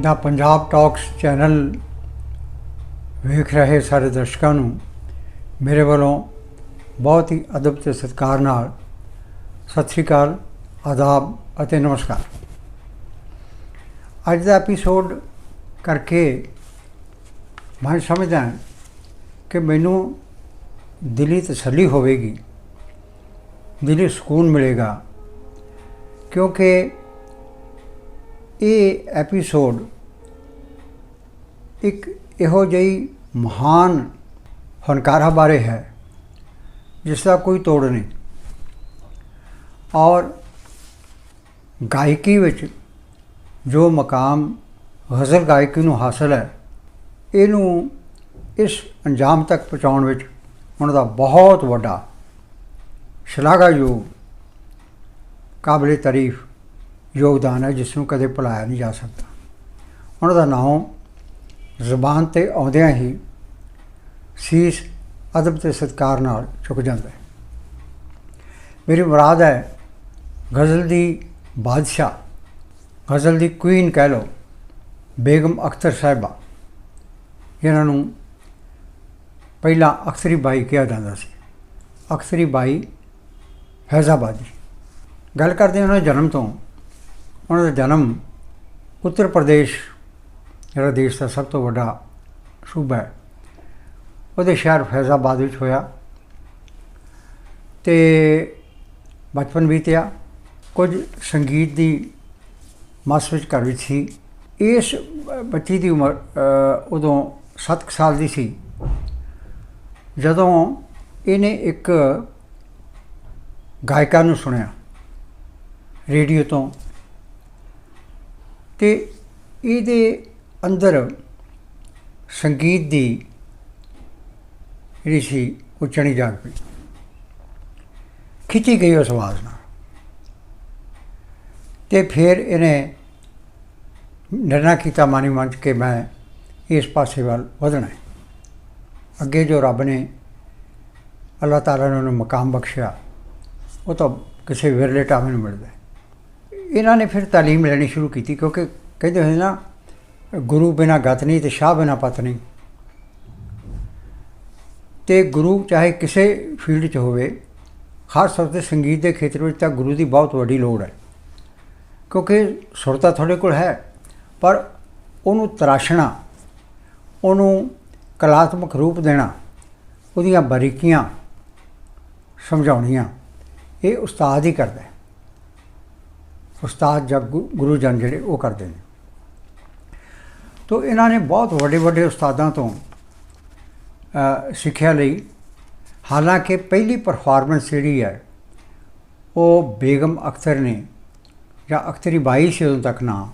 ਦਾ Punjab talks channel ਵੇਖ ਰਹੇ ਸਾਰੇ ਦਰਸ਼ਕਾਂ ਨੂੰ, ਮੇਰੇ ਵੱਲੋਂ ਬਹੁਤ ਹੀ ਅਦਬ ਤੇ ਸਤਿਕਾਰ ਨਾਲ ਸਤਿ ਸ੍ਰੀ ਅਕਾਲ, ਆਦਾਬ ਅਤੇ ਨਮਸਕਾਰ। ਅੱਜ ਦਾ ਐਪੀਸੋਡ ਕਰਕੇ ਮੈਂ ਸਮਝਦਾ ਕਿ ਮੈਨੂੰ ਦਿਲੀ ਤਸੱਲੀ ਹੋਵੇਗੀ, ਦਿਲੀ ਸਕੂਨ ਮਿਲੇਗਾ, ਕਿਉਂਕਿ ਇਹ ਐਪੀਸੋਡ ਇੱਕ ਇਹੋ ਜਿਹੀ ਮਹਾਨ ਫਨਕਾਰਾ ਬਾਰੇ ਹੈ, ਜਿਸ ਦਾ ਕੋਈ ਤੋੜ ਨਹੀਂ। ਔਰ ਗਾਇਕੀ ਵਿੱਚ ਜੋ ਮਕਾਮ ਗਜ਼ਲ ਗਾਇਕੀ ਨੂੰ ਹਾਸਲ ਹੈ, ਇਹਨੂੰ ਇਸ ਅੰਜਾਮ ਤੱਕ ਪਹੁੰਚਾਉਣ ਵਿੱਚ ਉਹਨਾਂ ਦਾ ਬਹੁਤ ਵੱਡਾ ਸ਼ਲਾਘਾਯੋਗ ਕਾਬਲੇ ਤਾਰੀਫ ਯੋਗਦਾਨ ਹੈ, ਜਿਸ ਨੂੰ ਕਦੇ ਭੁਲਾਇਆ ਨਹੀਂ ਜਾ ਸਕਦਾ। ਉਹਨਾਂ ਦਾ ਨਾਮ ਜ਼ਬਾਨ ਤੇ ਆਉਂਦਿਆਂ ਹੀ ਸੀਸ ਅਦਬ ਤੇ ਸਤਿਕਾਰ ਨਾਲ ਚੁੱਕ ਜਾਂਦਾ ਹੈ। ਮੇਰੀ ਮੁਰਾਦ ਹੈ, ਗਜ਼ਲ ਦੀ ਬਾਦਸ਼ਾਹ, ਗਜ਼ਲ ਦੀ ਕੁਈਨ ਕਹਿ ਲਓ, ਬੇਗਮ ਅਖਤਰ ਸਾਹਿਬਾ। ਜਿਨ੍ਹਾਂ ਨੂੰ ਪਹਿਲਾਂ ਅਖਤਰੀ ਬਾਈ ਕਿਹਾ ਜਾਂਦਾ ਸੀ। ਅਖਤਰੀ ਬਾਈ ਫੈਜ਼ਾਬਾਦੀ। ਗੱਲ ਕਰਦੇ ਉਹਨਾਂ ਜਨਮ ਤੋਂ। ਉਹਨਾਂ ਦਾ ਜਨਮ ਉੱਤਰ ਪ੍ਰਦੇਸ਼ ਜਿਹੜਾ ਦੇਸ਼ ਦਾ ਸਭ ਤੋਂ ਵੱਡਾ ਸੂਬਾ ਹੈ। ਉਹਦੇ ਸ਼ਹਿਰ ਫੈਜ਼ਾਬਾਦ ਵਿੱਚ ਹੋਇਆ ਤੇ ਬਚਪਨ ਬੀਤਿਆ। ਕੁਝ ਸੰਗੀਤ ਦੀ ਮਸ ਵਿੱਚ ਘਰ ਵਿੱਚ ਸੀ। ਇਸ ਬੱਚੀ ਦੀ ਉਮਰ ਅ, ਉਦੋਂ 7 ਸਾਲ ਦੀ ਸੀ। ਜਦੋਂ ਇਹਨੇ ਇੱਕ ਗਾਇਕਾ ਨੂੰ ਸੁਣਿਆ ਰੇਡੀਓ ਤੋਂ ਤੇ ਇਹਦੇ ਅੰਦਰ ਸੰਗੀਤ ਦੀ ਜਿਹੜੀ ਸੀ, ਉਹ ਚਣੀ ਜਾਗ ਪਈ ਖਿੱਚੀ ਗਈ ਉਸ ਆਵਾਜ਼ ਨਾਲ। ਤੇ ਫਿਰ ਇਹਨੇ ਨਿਰਣਾ ਕੀਤਾ ਮਾਨੀ ਮੰਚ ਕੇ ਮੈਂ ਇਸ ਪਾਸੇ ਵੱਲ ਵਧਣਾ ਹੈ। ਅੱਗੇ ਜੋ ਰੱਬ ਨੇ ਅੱਲਾਹ ਤਾਲਾ ਨੇ ਉਹਨੂੰ ਮਕਾਮ ਬਖਸ਼ਿਆ, ਉਹ ਤਾਂ ਕਿਸੇ ਵਿਰਲੇ ਟਾਵੇਂ ਨੂੰ ਮਿਲਦਾ ਇਹਨਾਂ ਨੇ ਫਿਰ تعلیم ਲੈਣੀ ਸ਼ੁਰੂ ਕੀਤੀ ਕਿਉਂਕਿ ਕਹਿੰਦੇ ਹੁੰਦੇ ਨਾ ਗੁਰੂ ਬਿਨਾ ਗਤ ਨਹੀਂ ਤੇ ਸ਼ਾਹ ਬਿਨਾ ਪਤ ਨਹੀਂ ਤੇ ਗੁਰੂ ਚਾਹੇ ਕਿਸੇ ਫੀਲਡ 'ਚ ਹੋਵੇ ਖਾਸ ਤੌਰ ਤੇ ਸੰਗੀਤ ਦੇ ਖੇਤਰ ਵਿੱਚ ਤਾਂ ਗੁਰੂ ਦੀ ਬਹੁਤ ਵੱਡੀ ਲੋੜ ਹੈ ਕਿਉਂਕਿ ਸੁਰਤਾ ਤੁਹਾਡੇ ਕੋਲ ਹੈ ਪਰ ਉਹਨੂੰ ਤਰਾਸ਼ਣਾ ਉਹਨੂੰ ਕਲਾਤਮਕ ਰੂਪ ਦੇਣਾ ਉਹਦੀਆਂ ਬਾਰੀਕੀਆਂ ਸਮਝਾਉਣੀਆਂ ਇਹ ਉਸਤਾਦ ਹੀ ਕਰਦਾ ਹੈ ਉਸਤਾਦ ਜਾਂ ਗੁ- ਗੁਰੂ ਜਨ ਜਿਹੜੇ ਉਹ ਕਰਦੇ ਨੇ। ਤੋ ਇਹਨਾਂ ਨੇ ਬਹੁਤ ਵੱਡੇ ਵੱਡੇ ਉਸਤਾਦਾਂ ਤੋਂ ਸਿੱਖਿਆ ਲਈ। ਹਾਲਾਂਕਿ ਪਹਿਲੀ ਪਰਫਾਰਮੈਂਸ ਜਿਹੜੀ ਹੈ, ਉਹ ਬੇਗਮ ਅਖਤਰ ਨੇ ਜਾਂ ਅਖਤਰੀ ਬਾਈ ਸੀ ਉਦੋਂ ਤੱਕ ਨਾਮ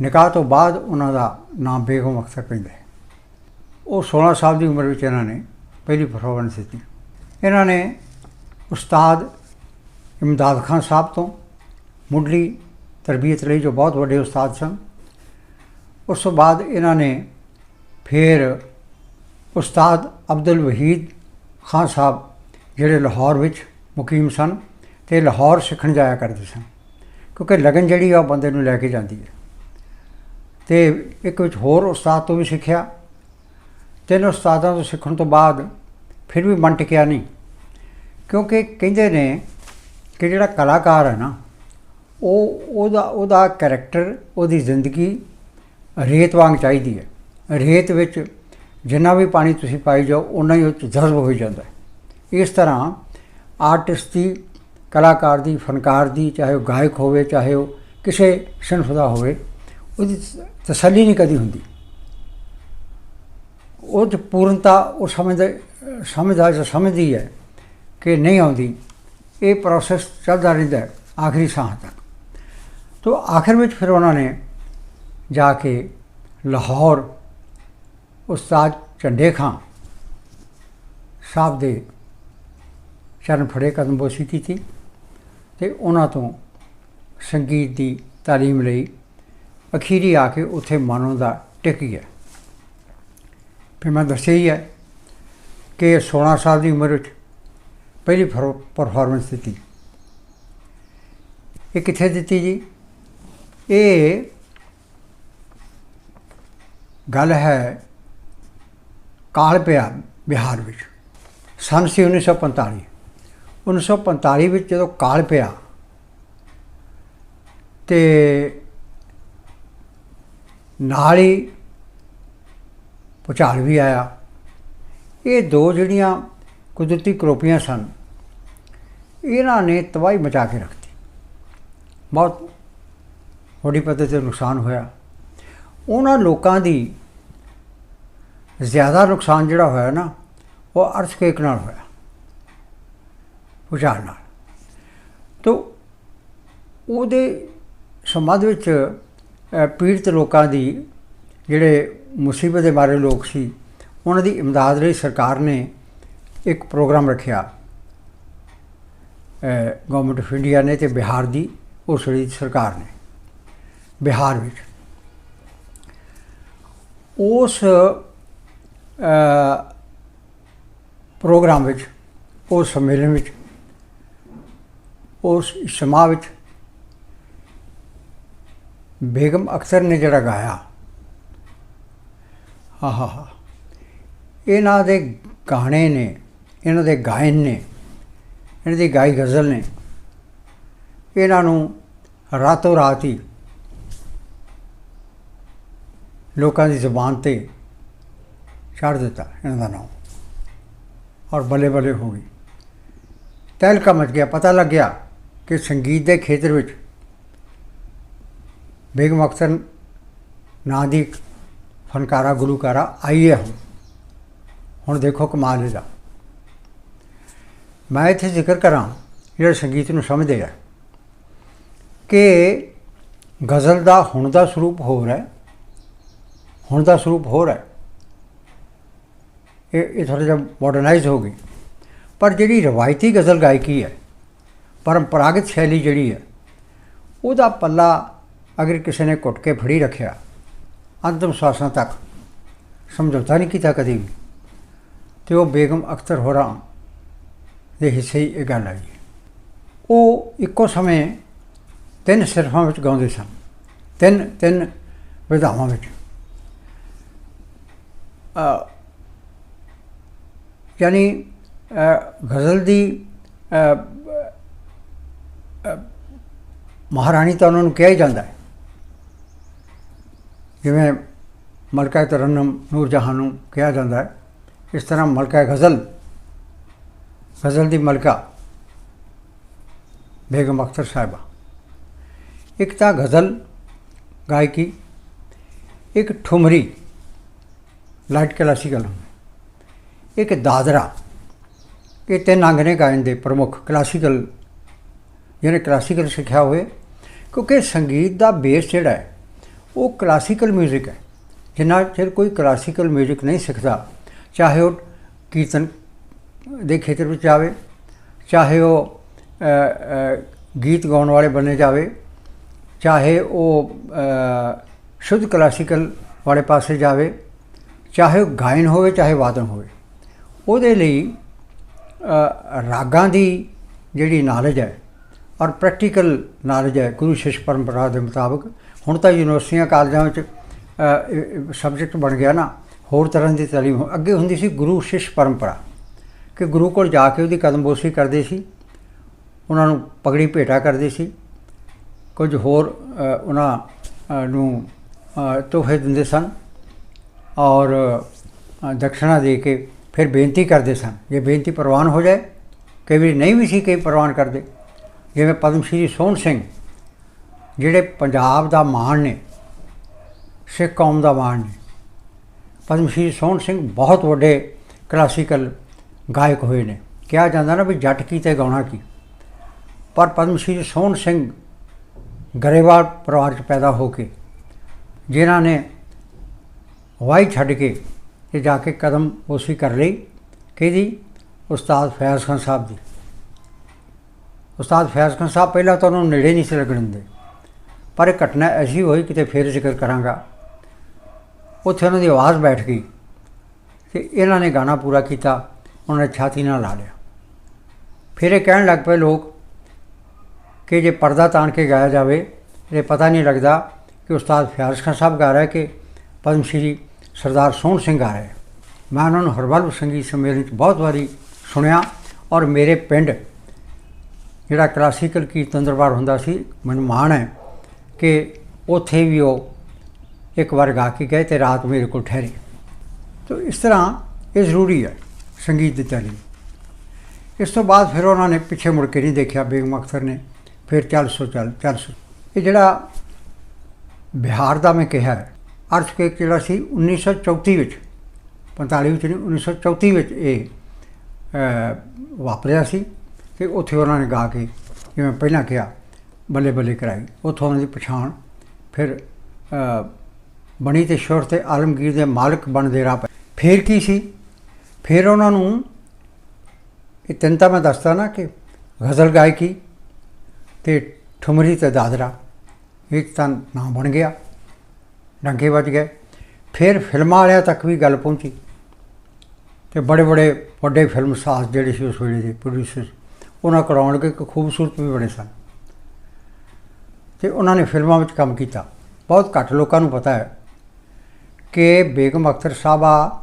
ਨਿਕਾਹ ਤੋਂ ਬਾਅਦ ਉਹਨਾਂ ਦਾ ਨਾਮ ਬੇਗਮ ਅਖਤਰ ਪੈਂਦਾ ਹੈ। ਉਹ 16 ਸਾਲ ਦੀ ਉਮਰ ਵਿੱਚ ਇਹਨਾਂ ਨੇ ਪਹਿਲੀ ਪਰਫਾਰਮੈਂਸ ਦਿੱਤੀ। ਇਹਨਾਂ ਨੇ ਉਸਤਾਦ ਇਮਦਾਦ ਖਾਨ ਸਾਹਿਬ ਤੋਂ ਮੁੱਢਲੀ ਤਰਬੀਅਤ ਲਈ ਜੋ ਬਹੁਤ ਵੱਡੇ ਉਸਤਾਦ ਸਨ। ਉਸ ਤੋਂ ਬਾਅਦ ਇਹਨਾਂ ਨੇ ਫਿਰ ਉਸਤਾਦ ਅਬਦੁਲ ਵਹੀਦ ਖਾਨ ਸਾਹਿਬ ਜਿਹੜੇ ਲਾਹੌਰ ਵਿੱਚ ਮੁਕੀਮ ਸਨ ਤੇ ਲਾਹੌਰ ਸਿੱਖਣ ਜਾਇਆ ਕਰਦੇ ਸਨ। ਕਿਉਂਕਿ ਲਗਨ ਜਿਹੜੀ ਆ ਉਹ ਬੰਦੇ ਨੂੰ ਲੈ ਕੇ ਜਾਂਦੀ ਹੈ। ਤੇ ਇੱਕ ਵਿੱਚ ਹੋਰ ਉਸਤਾਦ ਤੋਂ ਵੀ ਸਿੱਖਿਆ। ਤਿੰਨ ਉਸਤਾਦਾਂ ਤੋਂ ਸਿੱਖਣ ਤੋਂ ਬਾਅਦ ਫਿਰ ਵੀ ਮਨ ਟਿਕਿਆ ਨਹੀਂ। ਕਿਉਂਕਿ ਕਹਿੰਦੇ ਨੇ ਕਿ ਜਿਹੜਾ ਕਲਾਕਾਰ ਹੈ ਨਾ, ਉਹ ਉਹਦਾ ਉਹਦਾ ਕੈਰੈਕਟਰ ਉਹਦੀ ਜ਼ਿੰਦਗੀ ਰੇਤ ਵਾਂਗ ਚਾਹੀਦੀ ਹੈ। ਰੇਤ ਵਿੱਚ ਜਿੰਨਾ ਵੀ ਪਾਣੀ ਤੁਸੀਂ ਪਾਈ ਜਾਓ ਉਨਾ ਹੀ ਉਹ 'ਚ ਜਜ਼ਬ ਹੋਈ ਜਾਂਦਾ ਹੈ। ਇਸ ਤਰ੍ਹਾਂ ਆਰਟਿਸਟ ਦੀ, ਕਲਾਕਾਰ ਦੀ, ਫਨਕਾਰ ਦੀ, ਚਾਹੇ ਉਹ ਗਾਇਕ ਹੋਵੇ, ਚਾਹੇ ਉਹ ਕਿਸੇ ਸਿਨਫ ਦਾ ਹੋਵੇ, ਉਹਦੀ ਤਸੱਲੀ ਨਹੀਂ ਕਦੀ ਹੁੰਦੀ। ਉਹ 'ਚ ਪੂਰਨਤਾ, ਉਹ ਸਮਝਦਾ ਸਮਝਦਾ ਸਮਝਦੀ ਹੈ ਕਿ ਨਹੀਂ ਆਉਂਦੀ ਇਹ ਪ੍ਰੋਸੈਸ ਚੱਲਦਾ ਰਹਿੰਦਾ ਹੈ ਆਖਰੀ ਸਾਹ ਤੱਕ ਤੋ ਆਖਿਰ ਵਿੱਚ ਫਿਰ ਉਹਨਾਂ ਨੇ ਜਾ ਕੇ ਲਾਹੌਰ ਉਸਤਾਦ ਝੰਡੇ ਖਾਂ ਸਾਹਿਬ ਦੇ ਚਰਨ ਫੜੇ ਕਦਮਬੋਸੀ ਕੀਤੀ ਤੇ ਉਹਨਾਂ ਤੋਂ ਸੰਗੀਤ ਦੀ تعلیم ਲਈ ਅਖੀਰੀ ਆ ਕੇ ਉੱਥੇ ਮਨੋਂ ਦਾ ਟਿਕ ਗਿਆ ਫਿਰ ਮੈਂ ਦੱਸਿਆ ਹੀ ਹੈ ਕਿ 16 ਸਾਲ ਦੀ ਉਮਰ ਵਿੱਚ ਪਹਿਲੀ ਪਰਫਾਰਮੈਂਸ ਦਿੱਤੀ। ਇਹ ਕਿੱਥੇ ਦਿੱਤੀ ਜੀ? ਇਹ ਗੱਲ ਹੈ ਕਾਲ ਪਿਆ ਬਿਹਾਰ ਵਿੱਚ। ਸੰਨ ਸੀ 1945 1945 ਵਿੱਚ ਜਦੋਂ ਕਾਲ ਪਿਆ ਤੇ ਨਾਲ ਹੀ ਭੁਚਾਲ ਵੀ ਆਇਆ। ਇਹ ਦੋ ਜਿਹੜੀਆਂ ਕੁਦਰਤੀ ਕਰੋਪੀਆਂ ਸਨ। ਇਹਨਾਂ ਨੇ ਤਬਾਹੀ ਮਚਾ ਕੇ ਰੱਖਤੀ ਬਹੁਤ ਵੱਡੀ ਪੱਧਰ ਤੇ ਨੁਕਸਾਨ ਹੋਇਆ। ਉਹਨਾਂ ਲੋਕਾਂ ਦੀ ਜ਼ਿਆਦਾ ਨੁਕਸਾਨ ਜਿਹੜਾ ਹੋਇਆ ਨਾ, ਉਹ ਅਰਥਕੇਕ ਨਾਲ ਹੋਇਆ। ਭੁਚਾਲ ਨਾਲ। ਤੋ ਉਹਦੇ ਸੰਬੰਧ ਵਿੱਚ ਪੀੜਤ ਲੋਕਾਂ ਦੀ ਜਿਹੜੇ ਮੁਸੀਬਤ ਦੇ ਮਾਰੇ ਲੋਕ ਸੀ, ਉਹਨਾਂ ਦੀ ਇਮਦਾਦ ਲਈ ਸਰਕਾਰ ਨੇ ਇੱਕ ਪ੍ਰੋਗਰਾਮ ਰੱਖਿਆ। ਗਵਰਨਮੈਂਟ ਆਫ ਇੰਡੀਆ ਨੇ ਤੇ ਬਿਹਾਰ ਦੀ, ਉਸ ਵੇਲੇ ਸਰਕਾਰ ਨੇ। ਬਿਹਾਰ ਵਿੱਚ। ਉਸ ਪ੍ਰੋਗਰਾਮ ਵਿੱਚ, ਉਸ ਸੰਮੇਲਨ ਵਿੱਚ, ਉਸ ਇਜਤਮਾ ਵਿੱਚ ਬੇਗਮ ਅਕਸਰ ਨੇ ਜਿਹੜਾ ਗਾਇਆ। ਹਾ ਹਾ ਹਾ ਇਹਨਾਂ ਦੇ ਗਾਣੇ ਨੇ ਇਹਨਾਂ ਦੇ ਗਾਇਨ ਨੇ, ਇਹਨਾਂ ਦੀ ਗਾਈ ਗਜ਼ਲ ਨੇ, ਇਹਨਾਂ ਨੂੰ ਰਾਤੋਂ ਰਾਤ ਹੀ ਲੋਕਾਂ ਦੀ ਜ਼ੁਬਾਨ ਤੇ ਛੱਡ ਦਿੱਤਾ ਇਹਨਾਂ ਦਾ ਨਾਮ ਔਰ ਬੱਲੇ ਬੱਲੇ ਹੋ ਗਈ। ਤਹਿਲਕਾ ਮਚ ਗਿਆ, ਪਤਾ ਲੱਗ ਗਿਆ ਕਿ ਸੰਗੀਤ ਦੇ ਖੇਤਰ ਵਿੱਚ ਬੇਗਮ ਅਖਤਰ ਨਾਂ ਦੀ ਫਨਕਾਰਾ, ਗੁਲੂਕਾਰਾ ਆਈ ਹੈ। ਹੁਣ ਹੁਣ ਦੇਖੋ ਕਮਾਲ ਇਹਦਾ। ਮੈਂ ਇੱਥੇ ਜ਼ਿਕਰ ਕਰਾਂ, ਜਿਹੜੇ ਸੰਗੀਤ ਨੂੰ ਸਮਝਦੇ ਆ, ਕਿ ਗਜ਼ਲ ਦਾ ਹੁਣ ਦਾ ਸਰੂਪ ਹੋ ਰਿਹਾ ਹੈ, ਹੁਣ ਦਾ ਸਰੂਪ ਹੋ ਰਿਹਾ ਹੈ। ਇਹ ਇਹ ਥੋੜਾ ਜਿਹਾ ਮਾਡਰਨਾਈਜ਼ ਹੋ ਗਈ। ਪਰ ਜਿਹੜੀ ਰਵਾਇਤੀ ਗਜ਼ਲ ਗਾਇਕੀ ਹੈ, ਪਰੰਪਰਾਗਤ ਸ਼ੈਲੀ ਜਿਹੜੀ ਹੈ, ਉਹਦਾ ਪੱਲਾ ਅਗਰ ਕਿਸੇ ਨੇ ਘੁੱਟ ਕੇ ਫੜੀ ਰੱਖਿਆ, ਅੰਤਮ ਸਵਾਸਾਂ ਤੱਕ ਸਮਝੌਤਾ ਨਹੀਂ ਕੀਤਾ ਕਦੀ ਵੀ, ਤੇ ਉਹ ਬੇਗਮ ਅਖਤਰ ਹੋਰਾਂ ਦੇ ਹਿੱਸੇ ਹੀ ਇਹ ਗੱਲ ਆਈ ਉਹ ਇੱਕੋ ਸਮੇਂ ਤਿੰਨ ਸਿਰਫਾਂ ਵਿੱਚ ਗਾਉਂਦੇ ਸਨ। ਤਿੰਨ ਤਿੰਨ ਵਿਧਾਵਾਂ ਵਿੱਚ। ਅ, ਯਾਨੀ ਅ, ਗਜ਼ਲ ਦੀ ਮਹਾਰਾਣੀ ਤਾਂ ਉਹਨਾਂ ਨੂੰ ਕਿਹਾ ਹੀ ਜਾਂਦਾ ਹੈ। ਜਿਵੇਂ ਮਲਕਾ ਤਰਨਮ ਨੂਰ ਜਹਾਂ ਨੂੰ ਕਿਹਾ ਜਾਂਦਾ ਹੈ। ਇਸ ਤਰ੍ਹਾਂ ਮਲਕਾ ਗਜ਼ਲ ਗਜ਼ਲ ਦੀ ਮਲਕਾ ਬੇਗਮ ਅਖਤਰ ਸਾਹਿਬਾ ਇੱਕ ਤਾਂ ਗਜ਼ਲ ਗਾਇਕੀ ਇੱਕ ਠੁਮਰੀ ਲਾਈਟ ਕਲਾਸੀਕਲ ਇੱਕ ਦਾਦਰਾ ਇਹ ਤਿੰਨ ਅੰਗ ਨੇ ਗਾਇਨ ਦੇ ਪ੍ਰਮੁੱਖ ਕਲਾਸੀਕਲ ਜਿਹਨੇ ਕਲਾਸੀਕਲ ਸਿੱਖਿਆ ਹੋਵੇ ਕਿਉਂਕਿ ਸੰਗੀਤ ਦਾ ਬੇਸ ਜਿਹੜਾ ਹੈ ਉਹ ਕਲਾਸੀਕਲ 뮤직 ਹੈ ਜਿੰਨਾ ਚਿਰ ਕੋਈ ਕਲਾਸੀਕਲ 뮤직 ਨਹੀਂ ਸਿੱਖਦਾ ਚਾਹੇ ਉਹ ਕੀਰਤਨ ਦੇ ਖੇਤਰ ਵਿੱਚ ਜਾਵੇ, ਚਾਹੇ ਉਹ ਗੀਤ ਗਾਉਣ ਵਾਲੇ ਬਣੇ ਜਾਵੇ, ਚਾਹੇ ਉਹ ਸ਼ੁੱਧ ਕਲਾਸੀਕਲ ਵਾਲੇ ਪਾਸੇ ਜਾਵੇ, ਚਾਹੇ ਉਹ ਗਾਇਨ ਹੋਵੇ, ਚਾਹੇ ਵਾਦਨ ਹੋਵੇ, ਉਹਦੇ ਲਈ ਰਾਗਾਂ ਦੀ ਜਿਹੜੀ ਨੌਲੇਜ ਹੈ ਔਰ ਪ੍ਰੈਕਟੀਕਲ ਨੌਲੇਜ ਹੈ ਗੁਰੂ ਸ਼ਿਸ਼ ਪਰੰਪਰਾ ਦੇ ਮੁਤਾਬਕ, ਹੁਣ ਤਾਂ ਯੂਨੀਵਰਸਿਟੀਆਂ ਕਾਲਜਾਂ ਵਿੱਚ ਸਬਜੈਕਟ ਬਣ ਗਿਆ ਨਾ, ਹੋਰ ਤਰ੍ਹਾਂ ਦੀ ਤਾਲੀਮ ਹੋ- ਅੱਗੇ ਹੁੰਦੀ ਸੀ ਗੁਰੂ ਸ਼ਿਸ਼ ਪਰੰਪਰਾ। ਕਿ ਗੁਰੂ ਕੋਲ ਜਾ ਕੇ ਉਹਦੀ ਕਦਮਬੋਸੀ ਕਰਦੇ ਸੀ ਉਹਨਾਂ ਨੂੰ ਪਗੜੀ ਭੇਟਾ ਕਰਦੇ ਸੀ ਕੁਝ ਹੋਰ ਉਹਨਾਂ ਨੂੰ ਤੋਹਫੇ ਦਿੰਦੇ ਸਨ ਔਰ ਅ, ਦਕਸ਼ਨਾ ਦੇ ਕੇ ਫਿਰ ਬੇਨਤੀ ਕਰਦੇ ਸਨ ਜੇ ਬੇਨਤੀ ਪ੍ਰਵਾਨ ਹੋ ਜਾਏ ਕਈ ਵਾਰੀ ਨਹੀਂ ਵੀ ਸੀ ਕਈ ਪ੍ਰਵਾਨ ਕਰਦੇ ਜਿਵੇਂ ਪਦਮ ਸ਼੍ਰੀ ਸੋਹਣ ਸਿੰਘ ਜਿਹੜੇ ਪੰਜਾਬ ਦਾ ਮਾਣ ਨੇ ਸਿੱਖ ਕੌਮ ਦਾ ਮਾਣ ਨੇ ਪਦਮ ਸ਼੍ਰੀ ਸੋਹਣ ਸਿੰਘ ਬਹੁਤ ਵੱਡੇ ਕਲਾਸੀਕਲ ਗਾਇਕ ਹੋਏ ਨੇ। ਕਿਹਾ ਜਾਂਦਾ ਨਾ ਵੀ ਜੱਟ ਕੀ ਤੇ ਗਾਉਣਾ ਕੀ। ਪਰ ਪਦਮ ਸ਼੍ਰੀ ਸੋਹਣ ਸਿੰਘ ਗਰੇਵਾਲ ਪਰਿਵਾਰ 'ਚ ਪੈਦਾ ਹੋ ਕੇ, ਜਿਨ੍ਹਾਂ ਨੇ ਵਾਈ ਛੱਡ ਕੇ ਤੇ ਜਾ ਕੇ ਕਦਮ ਉਸੀ ਕਰ ਲਈ। ਕਿਹਦੀ? ਉਸਤਾਦ ਫੈਜ਼ ਖਾਨ ਸਾਹਿਬ ਦੀ। ਉਸਤਾਦ ਫੈਜ਼ ਖਾਨ ਸਾਹਿਬ ਪਹਿਲਾਂ ਤਾਂ ਉਹਨੂੰ ਨੇੜੇ ਨਹੀਂ ਸੀ ਲੱਗਣ ਦਿੰਦੇ। ਪਰ ਇਹ ਘਟਨਾ ਐਸੀ ਹੋਈ ਕਿਤੇ ਫੇਰ ਜ਼ਿਕਰ ਕਰਾਂਗਾ। ਉੱਥੇ ਉਹਨਾਂ ਦੀ ਆਵਾਜ਼ ਬੈਠ ਗਈ ਤੇ ਇਹਨਾਂ ਨੇ ਗਾਣਾ ਪੂਰਾ ਕੀਤਾ। ਉਹਨਾਂ ਨੇ ਛਾਤੀ ਨਾਲ ਲਾ ਲਿਆ। ਫਿਰ ਇਹ ਕਹਿਣ ਲੱਗ ਪਏ ਲੋਕ ਕਿ ਜੇ ਪਰਦਾ ਤਾਣ ਕੇ ਗਾਇਆ ਜਾਵੇ ਇਹ ਪਤਾ ਨਹੀਂ ਲੱਗਦਾ ਕਿ ਉਸਤਾਦ ਫਿਆਜ਼ ਖਾਨ ਸਾਹਿਬ ਗਾ ਰਿਹਾ ਕਿ ਪਦਮ ਸ਼੍ਰੀ ਸਰਦਾਰ ਸੋਹਣ ਸਿੰਘ ਆ ਰਿਹਾ। ਮੈਂ ਉਹਨਾਂ ਨੂੰ ਹਰਵਲ ਸੰਗੀਤ ਸੰਮੇਲਨ 'ਚ ਬਹੁਤ ਵਾਰੀ ਸੁਣਿਆ ਔਰ ਮੇਰੇ ਪਿੰਡ ਜਿਹੜਾ ਕਲਾਸੀਕਲ ਕੀਰਤਨ ਦਰਬਾਰ ਹੁੰਦਾ ਸੀ, ਮੈਨੂੰ ਮਾਣ ਹੈ ਕਿ ਉੱਥੇ ਵੀ ਉਹ ਇੱਕ ਵਾਰ ਗਾ ਕੇ ਗਏ ਤੇ ਰਾਤ ਮੇਰੇ ਕੋਲ ਠਹਿਰੇ। ਤੋ ਇਸ ਤਰ੍ਹਾਂ ਇਹ ਜ਼ਰੂਰੀ ਹੈ। ਸੰਗੀਤ ਦੀ ਤਾਲੀਮ। ਇਸ ਤੋਂ ਬਾਅਦ ਫਿਰ ਉਹਨਾਂ ਨੇ ਪਿੱਛੇ ਮੁੜ ਕੇ ਨਹੀਂ ਦੇਖਿਆ ਬੇਗਮ ਅਖਤਰ ਨੇ। ਫਿਰ ਚੱਲ ਸੋ ਚੱਲ ਚੱਲ ਸੋ। ਇਹ ਜਿਹੜਾ ਬਿਹਾਰ ਦਾ ਮੈਂ ਕਿਹਾ ਹੈ ਅਰਥਕਵੇਕ ਜਿਹੜਾ ਸੀ 1934 ਵਿੱਚ 45 ਵਿੱਚ ਨਹੀਂ 1934 ਵਿੱਚ ਇਹ ਵਾਪਰਿਆ ਸੀ ਤੇ ਉੱਥੇ ਉਹਨਾਂ ਨੇ ਗਾ ਕੇ ਜਿਵੇਂ ਪਹਿਲਾਂ ਕਿਹਾ, ਬੱਲੇ ਬੱਲੇ ਕਰਾਈ। ਉੱਥੋਂ ਉਹਨਾਂ ਦੀ ਪਛਾਣ ਫਿਰ ਬਣੀ ਤੇ ਸ਼ੋਹਰਤ ਤੇ ਆਲਮਗੀਰ ਦੇ ਮਾਲਕ ਬਣਦੇ ਰਾਹ ਪਏ। ਫਿਰ ਕੀ ਸੀ? ਫਿਰ ਉਹਨਾਂ ਨੂੰ ਇਹ ਤਿੰਨ ਤਾਂ ਮੈਂ ਦੱਸਦਾ ਨਾ ਕਿ ਗਜ਼ਲ ਗਾਇਕੀ ਤੇ ਠੁਮਰੀ ਤੇ ਦਾਦਰਾ ਇੱਕ ਤਾਂ ਨਾਂ ਬਣ ਗਿਆ, ਡੰਗੇ ਵੱਜ ਗਏ। ਫਿਰ ਫਿਲਮਾਂ ਵਾਲਿਆਂ ਤੱਕ ਵੀ ਗੱਲ ਪਹੁੰਚੀ ਤੇ ਬੜੇ ਬੜੇ ਵੱਡੇ ਫਿਲਮ ਸਾਜ਼ ਜਿਹੜੇ ਸੀ ਉਸ ਵੇਲੇ ਦੇ ਪ੍ਰੋਡਿਊਸਰ ਉਹਨਾਂ ਕਰਾਉਣ ਲੱਗੇ ਇੱਕ ਖੂਬਸੂਰਤ ਵੀ ਬਣੇ ਸਨ। ਤੇ ਉਹਨਾਂ ਨੇ ਫਿਲਮਾਂ ਵਿੱਚ ਕੰਮ ਕੀਤਾ। ਬਹੁਤ ਘੱਟ ਲੋਕਾਂ ਨੂੰ ਪਤਾ ਹੈ ਕਿ ਬੇਗਮ ਅਖਤਰ ਸਾਹਿਬਾ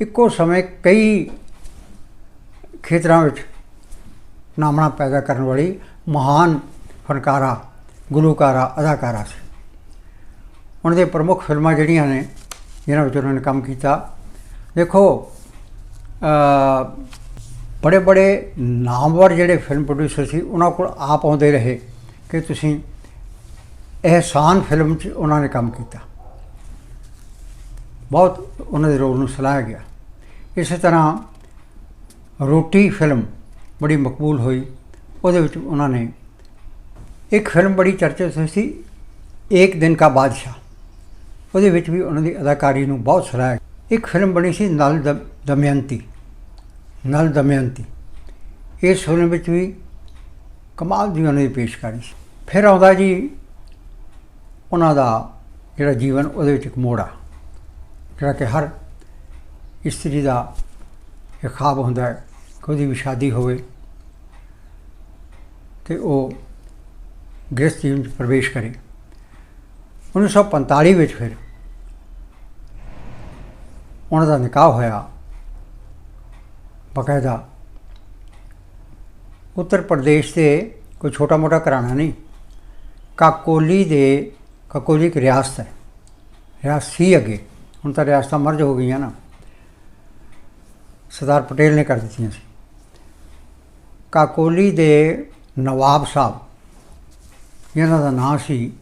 ਇੱਕੋ ਸਮੇਂ ਕਈ ਖੇਤਰਾਂ ਵਿੱਚ ਨਾਮਣਾ ਪੈਦਾ ਕਰਨ ਵਾਲੀ ਮਹਾਨ ਫਨਕਾਰਾ, ਗੁਲੂਕਾਰਾ, ਅਦਾਕਾਰਾ ਸੀ। ਉਹਨਾਂ ਦੇ ਪ੍ਰਮੁੱਖ ਫਿਲਮਾਂ ਜਿਹੜੀਆਂ ਨੇ, ਜਿਨ੍ਹਾਂ ਵਿੱਚ ਉਹਨਾਂ ਨੇ ਕੰਮ ਕੀਤਾ, ਦੇਖੋ ਬੜੇ ਬੜੇ ਨਾਮਵਰ ਜਿਹੜੇ ਫਿਲਮ ਪ੍ਰੋਡਿਊਸਰ ਸੀ, ਉਹਨਾਂ ਕੋਲ ਆਪ ਆਉਂਦੇ ਰਹੇ ਕਿ ਤੁਸੀਂ ਅਹਿਸਾਨ ਫਿਲਮ 'ਚ ਉਹਨਾਂ ਨੇ ਕੰਮ ਕੀਤਾ। ਬਹੁਤ ਉਹਨਾਂ ਦੇ ਰੋਲ ਨੂੰ ਸਲਾਹਿਆ ਗਿਆ। ਇਸੇ ਤਰ੍ਹਾਂ ਰੋਟੀ ਫਿਲਮ ਬੜੀ ਮਕਬੂਲ ਹੋਈ। ਉਹਦੇ ਵਿੱਚ ਉਹਨਾਂ ਨੇ ਇੱਕ ਫਿਲਮ ਬੜੀ ਚਰਚਿਤ ਹੋਈ ਸੀ ਇੱਕ ਦਿਨ ਕਾ ਬਾਦਸ਼ਾਹ। ਉਹਦੇ ਵਿੱਚ ਵੀ ਉਹਨਾਂ ਦੀ ਅਦਾਕਾਰੀ ਨੂੰ ਬਹੁਤ ਸਰਾਹਿਆ ਇੱਕ ਫਿਲਮ ਬਣੀ ਸੀ ਨਲ ਦਮ- ਦਮਯੰਤੀ, ਨਲ ਦਮਯੰਤੀ। ਇਸ ਫਿਲਮ ਵਿੱਚ ਵੀ ਕਮਾਲ ਦੀ ਉਹਨਾਂ ਦੀ ਪੇਸ਼ਕਾਰੀ ਸੀ। ਫਿਰ ਆਉਂਦਾ ਜੀ ਉਹਨਾਂ ਦਾ ਜਿਹੜਾ ਜੀਵਨ, ਉਹਦੇ ਵਿੱਚ ਇੱਕ ਮੋੜਾ ਜਿਹੜਾ ਕਿ ਹਰ ਇਸਤਰੀ ਦਾ ਇੱਕ ਖਾਬ ਹੁੰਦਾ ਹੈ ਕਿ ਉਹਦੀ ਵੀ ਸ਼ਾਦੀ ਹੋਵੇ ਤੇ ਉਹ ਗ੍ਰਸਤ ਜੀਵਨ 'ਚ ਪ੍ਰਵੇਸ਼ ਕਰੇ। 1945 ਵਿੱਚ ਫਿਰ ਉਹਨਾਂ ਦਾ ਨਿਕਾਹ ਹੋਇਆ। ਬਕਾਇਦਾ ਉੱਤਰ ਪ੍ਰਦੇਸ਼ ਦੇ ਕੋਈ ਛੋਟਾ ਮੋਟਾ ਘਰਾਣਾ ਨਹੀਂ, ਕਾਕੋਲੀ ਦੇ, ਕਾਕੋਲੀ ਇੱਕ ਰਿਆਸਤ ਹੈ। ਰਿਆਸਤ ਸੀ ਅੱਗੇ। ਹੁਣ ਤਾਂ ਰਿਆਸਤਾਂ ਮਰਜ ਹੋ ਗਈਆਂ ਨਾ। ਸਰਦਾਰ ਪਟੇਲ ਨੇ ਕਰ ਦਿੱਤੀਆਂ ਸੀ। ਕਾਕੋਲੀ ਦੇ ਨਵਾਬ ਸਾਹਿਬ ਇਹਨਾਂ ਦਾ ਨਾਂ ਸੀ